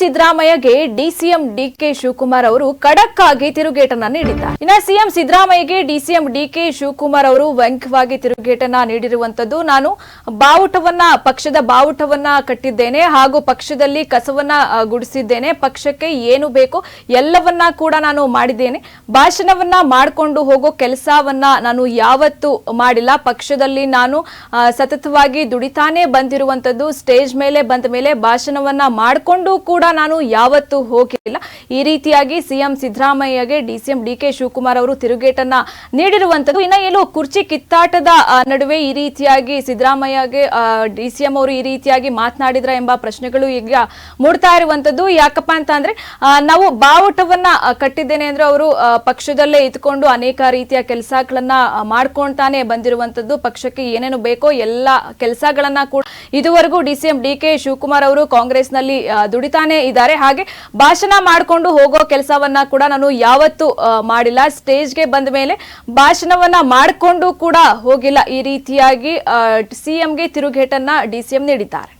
ಸಿದ್ದರಾಮಯ್ಯಗೆ DCM DK Shivakumar ಅವರು ಖಡಕ್ ಆಗಿ ತಿರುಗೇಟನ್ನ ನೀಡಿದ್ದಾರೆ. ಇನ್ನ ಸಿಎಂ ಸಿದ್ದರಾಮಯ್ಯಗೆ ಡಿಸಿಎಂ ಡಿಕೆ ಶಿವಕುಮಾರ್ ಅವರು ವ್ಯಂಗ್ಯವಾಗಿ ತಿರುಗೇಟನ್ನ ನೀಡಿರುವಂತದ್ದು ನಾನು ಬಾವುಟವನ್ನ, ಪಕ್ಷದ ಬಾವುಟವನ್ನ ಕಟ್ಟಿದ್ದೇನೆ ಹಾಗೂ ಪಕ್ಷದಲ್ಲಿ ಕಸವನ್ನ ಗುಡಿಸಿದ್ದೇನೆ. ಪಕ್ಷಕ್ಕೆ ಏನು ಬೇಕು ಎಲ್ಲವನ್ನ ಕೂಡ ನಾನು ಮಾಡಿದ್ದೇನೆ. ಭಾಷಣವನ್ನ ಮಾಡಿಕೊಂಡು ಹೋಗೋ ಕೆಲಸವನ್ನ ನಾನು ಯಾವತ್ತೂ ಮಾಡಿಲ್ಲ. ಪಕ್ಷದಲ್ಲಿ ನಾನು ಸತತವಾಗಿ ದುಡಿತಾನೆ ಬಂದಿರುವಂತದ್ದು. ಸ್ಟೇಜ್ ಮೇಲೆ ಬಂದ ಮೇಲೆ ಭಾಷಣವನ್ನ ಮಾಡಿಕೊಂಡು ಕೂಡ ನಾನು ಯಾವತ್ತೂ ಹೋಗಿಲ್ಲ. ಈ ರೀತಿಯಾಗಿ ಸಿಎಂ ಸಿದ್ದರಾಮಯ್ಯಗೆ ಡಿಸಿಎಂ ಡಿ ಕೆ ಶಿವಕುಮಾರ್ ಅವರು ತಿರುಗೇಟನ್ನ ನೀಡಿರುವಂತದ್ದು ಇನ್ನ ಏನು ಕುರ್ಚಿ ಕಿತ್ತಾಟದ ನಡುವೆ ಈ ರೀತಿಯಾಗಿ ಸಿದ್ದರಾಮಯ್ಯಗೆ ಡಿಸಿಎಂ ಅವರು ಈ ರೀತಿಯಾಗಿ ಮಾತನಾಡಿದ್ರ ಎಂಬ ಪ್ರಶ್ನೆಗಳು ಈಗ ಮೂಡ್ತಾ ಇರುವಂತದ್ದು ಯಾಕಪ್ಪ ಅಂತ ಅಂದ್ರೆ ನಾವು ಬಾವುಟವನ್ನ ಕಟ್ಟಿದ್ದೇನೆ ಅಂದ್ರೆ ಅವರು ಪಕ್ಷದಲ್ಲೇ ಇದ್ಕೊಂಡು ಅನೇಕ ರೀತಿಯ ಕೆಲಸಗಳನ್ನ ಮಾಡ್ಕೊಂತಾನೆ ಬಂದಿರುವಂತದ್ದು ಪಕ್ಷಕ್ಕೆ ಏನೇನು ಬೇಕೋ ಎಲ್ಲ ಕೆಲಸಗಳನ್ನ ಕೂಡ ಇದುವರೆಗೂ ಡಿಸಿಎಂ ಡಿ ಕೆ ಶಿವಕುಮಾರ್ ಅವರು ಕಾಂಗ್ರೆಸ್ನಲ್ಲಿ ದುಡಿತಾನೆ ಇದ್ದಾರೆ. ಹಾಗೆ ಭಾಷಣ ಮಾಡಿಕೊಂಡು ಹೋಗೋ ಕೆಲಸವನ್ನ ಕೂಡ ನಾನು ಯಾವತ್ತು ಮಾಡಿಲ್ಲ. ಸ್ಟೇಜ್ಗೆ ಬಂದ ಮೇಲೆ ಭಾಷಣವನ್ನ ಮಾಡಿಕೊಂಡು ಕೂಡ ಹೋಗಿಲ್ಲ. ಈ ರೀತಿಯಾಗಿ ಸಿಎಂಗೆ ತಿರುಗೇಟನ್ನ ಡಿಸಿಎಂ ನೀಡಿದ್ದಾರೆ.